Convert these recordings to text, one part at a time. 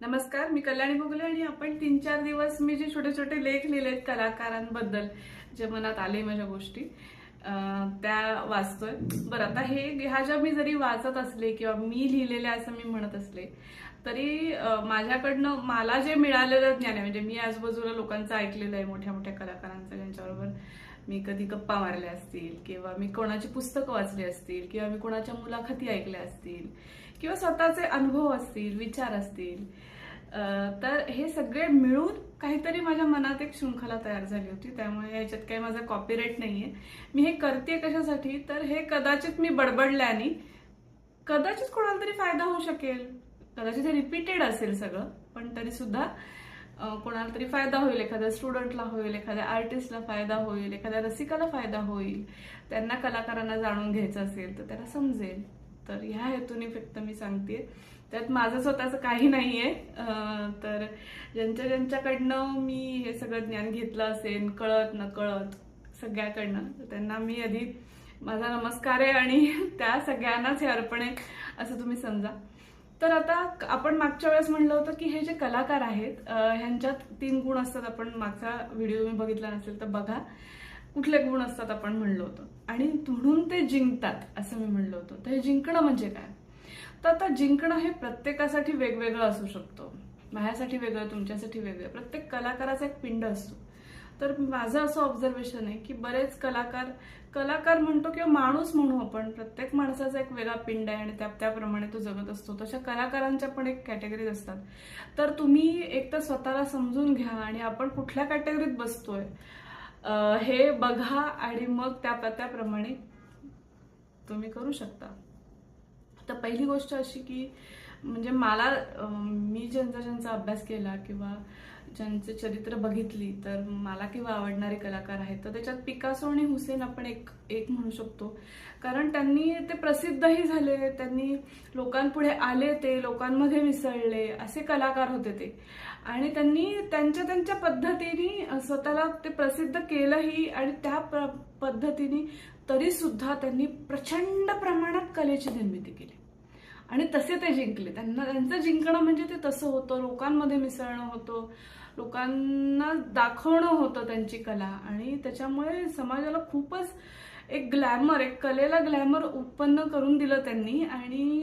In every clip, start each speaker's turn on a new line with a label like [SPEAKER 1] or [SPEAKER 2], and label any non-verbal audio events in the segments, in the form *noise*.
[SPEAKER 1] नमस्कार मी कल्याणी मुगले आणि आपण तीन चार दिवस मी जे छोटे छोटे लेख लिहिलेत कलाकारांबद्दल जे मनात आले माझ्या गोष्टी त्या वाचतोय. बरं आता हे ह्या ज्या मी जरी वाचत असले किंवा मी लिहिलेल्या असं मी म्हणत असले तरी माझ्याकडनं मला जे मिळालेलं ज्ञान आहे म्हणजे मी आजूबाजूला लोकांचं ऐकलेलं आहे मोठ्या मोठ्या कलाकारांचं ज्यांच्याबरोबर मी कधी गप्पा मारल्या असतील किंवा मी कोणाची पुस्तकं वाचली असतील किंवा मी कोणाच्या मुलाखती ऐकल्या असतील किंवा स्वतःचे अनुभव असतील विचार असतील तर हे सगळे मिळून काहीतरी माझ्या मनात एक शृंखला तयार झाली होती. त्यामुळे याच्यात काही माझा कॉपीराईट नाहीये. मी हे करते कशासाठी? तर हे कदाचित मी बडबडल्याने कदाचित कोणाला तरी फायदा होऊ शकेल. कदाचित हे रिपीटेड असेल सगळं पण तरी सुद्धा कोणाला तरी फायदा होईल एखाद्या स्टुडंटला होईल एखाद्या आर्टिस्टला फायदा होईल एखाद्या रसिकाला फायदा होईल. त्यांना कलाकारांना जाणून घ्यायचं असेल तर त्याला समजेल. तर ह्या हेतूने फक्त मी सांगते. त्यात माझं स्वतःचं काही नाही आहे तर ज्यांच्या ज्यांच्याकडनं मी हे सगळं ज्ञान घेतलं असेल कळत न कळत सगळ्याकडनं तर त्यांना मी आधी माझा नमस्कार आहे आणि *laughs* त्या सगळ्यांनाच हे अर्पण आहे असं तुम्ही समजा. तर आता आपण मागच्या वेळेस म्हणलं होतं की हे जे कलाकार आहेत ह्यांच्यात तीन गुण असतात आपण मागचा व्हिडिओ मी बघितला नसेल तर बघा. कुठले गुण असतात आपण म्हणलो होतो. आणि म्हणून ते जिंकतात असं मी म्हणलो होतो. तर हे जिंकणं म्हणजे काय? तर आता जिंकणं हे प्रत्येकासाठी वेगवेगळं असू शकतो. माझ्यासाठी वेगळं तुमच्यासाठी वेगळं. प्रत्येक कलाकाराचा एक पिंड असतो. तर माझं असं ऑब्झर्वेशन आहे की बरेच कलाकार कलाकार म्हणतो किंवा माणूस म्हणू आपण प्रत्येक माणसाचा एक वेगळा पिंड आहे आणि त्या त्याप्रमाणे तो जगत असतो. तशा कलाकारांच्या पण एक कॅटेगरीज असतात. तर तुम्ही एक तर स्वतःला समजून घ्या आणि आपण कुठल्या कॅटेगरीत बसतोय हे बघा आणि मग त्या त्याप्रमाणे तुम्ही करू शकता. तर पहिली गोष्ट अशी की म्हणजे मला मी ज्यांचा ज्यांचा अभ्यास केला किंवा ज्यांचे चरित्र बघितली तर मला किंवा आवडणारे कलाकार आहेत तर त्याच्यात पिकासो आणि हुसेन आपण एक एक म्हणू शकतो. कारण त्यांनी ते प्रसिद्धही झाले त्यांनी लोकांपुढे आले ते लोकांमध्ये मिसळले असे कलाकार होते ते. आणि त्यांनी त्यांच्या त्यांच्या पद्धतीने स्वतःला ते प्रसिद्ध केलंही आणि त्या प्र- पद्धतीने तरी सुद्धा त्यांनी प्रचंड प्रमाणात कलेची निर्मिती केली. आणि तसे ते जिंकले. त्यांना त्यांचं जिंकणं म्हणजे ते तसं होतं लोकांमध्ये मिसळणं होतं. लोकांना दाखवणं होतं त्यांची कला. आणि त्याच्यामुळे समाजाला खूपच एक ग्लॅमर एक कलेला ग्लॅमर उत्पन्न करून दिलं त्यांनी. आणि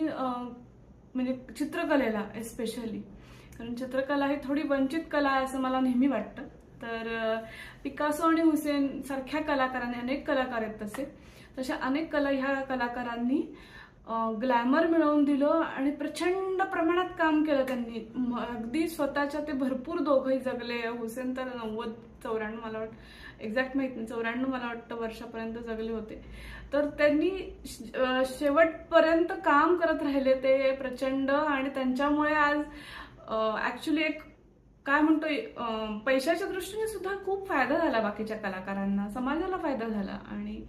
[SPEAKER 1] म्हणजे चित्रकलेला एस्पेशली कारण चित्रकला ही थोडी वंचित कला आहे असं मला नेहमी वाटतं. तर पिकासो आणि हुसेन सारख्या कलाकारांनी अनेक कलाकार आहेत तसे. तशा अनेक कला ह्या कलाकारांनी ग्लॅमर मिळवून दिलं आणि प्रचंड प्रमाणात काम केलं त्यांनी. अगदी स्वतःच्या ते भरपूर दोघंही जगले. हुसेन तर नव्वद चौऱ्याण्णव मला वाटतं. एक्झॅक्ट माहीत नाही. चौऱ्याण्णव मला वाटतं वर्षापर्यंत जगले होते. तर त्यांनी शेवटपर्यंत काम करत राहिले ते प्रचंड आणि त्यांच्यामुळे आज ऍक्च्युली एक काय म्हणतो पैशाच्या दृष्टीने सुद्धा खूप फायदा झाला बाकीच्या कलाकारांना. समाजाला फायदा झाला आणि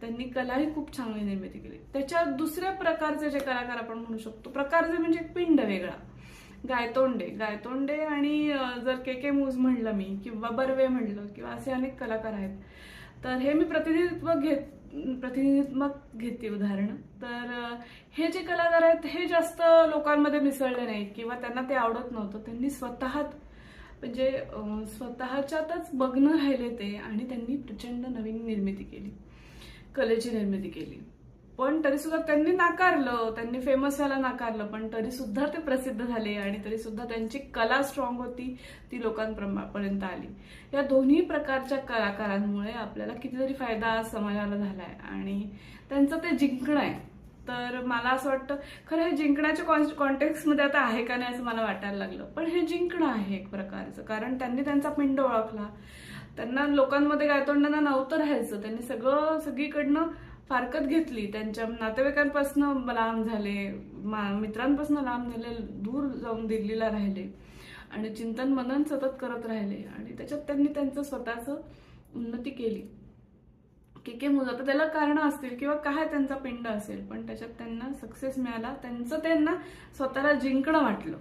[SPEAKER 1] त्यांनी कलाही खूप चांगली निर्मिती केली. त्याच्या दुसऱ्या प्रकारचे जे कलाकार आपण म्हणू शकतो प्रकारचे म्हणजे एक पिंड वेगळा. गायतोंडे गायतोंडे आणि जर के के मूज म्हणलं मी किंवा बर्वे म्हणलं किंवा असे अनेक कलाकार आहेत. तर हे मी प्रतिनिधित्व घेत प्रतिनिधित्व घेते उदाहरण. तर हे जे कलाकार आहेत हे जास्त लोकांमध्ये मिसळले नाहीत किंवा त्यांना ते आवडत नव्हतं. त्यांनी स्वतःत म्हणजे स्वतःच्यातच बघणं राहिले ते आणि त्यांनी प्रचंड नवीन निर्मिती केली. कलेची निर्मिती केली. पण तरी सुद्धा त्यांनी नाकारलं त्यांनी फेमस व्हायला नाकारलं पण तरी सुद्धा ते प्रसिद्ध झाले आणि तरी सुद्धा त्यांची कला स्ट्रॉंग होती ती लोकांपर्यंत आली. या दोन्ही प्रकारच्या कलाकारांमुळे आपल्याला कितीतरी फायदा समाजाला झालाय आणि त्यांचं ते जिंकणं आहे. तर मला असं वाटतं खरं हे जिंकण्याच्या कॉन्टेक्स्टमध्ये आता आहे का नाही असं मला वाटायला लागलं. पण हे जिंकणं आहे एक प्रकारचं कारण त्यांनी त्यांचा पिंड ओळखला. त्यांना लोकांमध्ये गायतोंडांना नव्हतं राहायचं त्यांनी सगळं सगळीकडनं फारकत घेतली. त्यांच्या नातेवाईकांपासून लांब झाले मा- मित्रांपासून लांब झाले दूर जाऊन दिल्लीला राहिले. आणि चिंतन मनन सतत करत राहिले. आणि त्याच्यात त्यांनी त्यांचं स्वतःचं उन्नती केली. की के मुलं तर त्याला कारण असतील किंवा काय त्यांचा पिंड असेल पण त्याच्यात त्यांना सक्सेस मिळाला त्यांचं त्यांना स्वतःला जिंकणं वाटलं.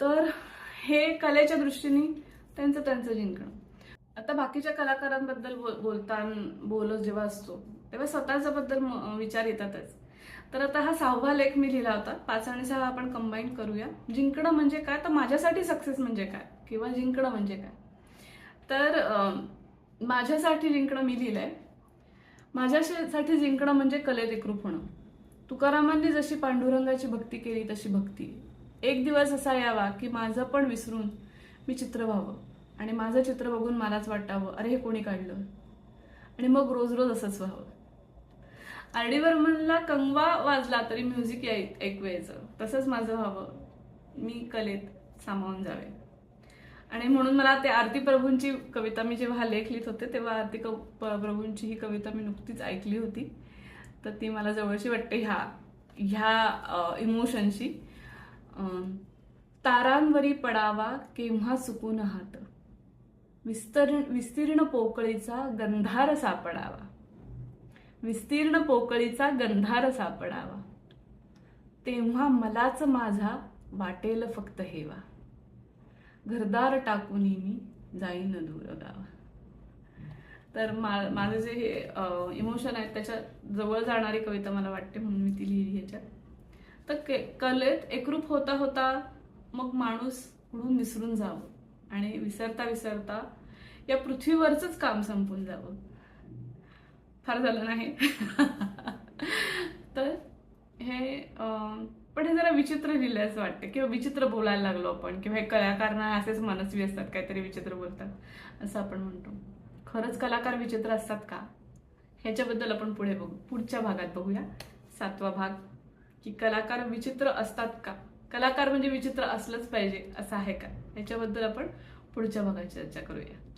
[SPEAKER 1] तर हे कलेच्या दृष्टीने त्यांचं त्यांचं जिंकणं. आता बाकीच्या कलाकारांबद्दल बोल- बोलताना बोलत जेव्हा असतो तेव्हा स्वतःच्या बद्दल विचार येतातच. तर आता हा सहावा लेख मी लिहिला होता पाच आणि सहा आपण कंबाईन करूया. जिंकणं म्हणजे काय? तर माझ्यासाठी सक्सेस म्हणजे काय? किंवा जिंकणं म्हणजे काय? तर माझ्यासाठी जिंकणं मी लिहिलंय. माझ्यासाठी जिंकणं म्हणजे कलेत एकरूप होणं. तुकारामांनी जशी पांडुरंगाची भक्ती केली तशी भक्ती. एक दिवस असा यावा की माझं पण विसरून मी चित्र व्हावं आणि माझं चित्र बघून मलाच वाटावं अरे हे कोणी काढलं? आणि मग रोज रोज असंच व्हावं. आर डी कंगवा वाजला तरी म्युझिक याय ऐकू तसंच माझं व्हावं. मी कलेत सामावून जावे. आणि म्हणून मला ते आरती प्रभूंची कविता मी जेव्हा लेख लिहित होते तेव्हा आरती क- प्रभूंची ही कविता मी नुकतीच ऐकली होती. तर ती मला जवळची वाटते ह्या ह्या इमोशनशी तारांवरी पडावा केव्हा सुकून हात. विस्तीर्ण विस्तीर्ण पोकळीचा गंधार सापडावा. विस्तीर्ण पोकळीचा गंधार सापडावा. तेव्हा मलाच माझा वाटेल फक्त हेवा. घरदार टाकून मी जाईन दूर गावा तर मा माझं जे हे इमोशन आहे त्याच्याजवळ जाणारी कविता मला वाटते म्हणून मी ती लिहिली ह्याच्यात. तर के कलेत एकरूप होता होता मग माणूस कुठून विसरून जावं? आणि विसरता विसरता या पृथ्वीवरच काम संपून जावं. फार झालं नाही *laughs* तर हे अं, पण हे जरा विचित्र लिहिलं असं वाटतं. किंवा विचित्र बोलायला लागलो आपण किंवा हे कलाकार ना असेच मनस्वी असतात काहीतरी विचित्र बोलतात असं आपण म्हणतो. खरंच कलाकार विचित्र असतात का? ह्याच्याबद्दल आपण पुढे बघू. पुढच्या भागात बघूया. सातवा भाग की कलाकार विचित्र असतात का? कलाकार म्हणजे विचित्र असलंच पाहिजे असं आहे का? ह्याच्याबद्दल आपण पुढच्या भागात चर्चा करूया.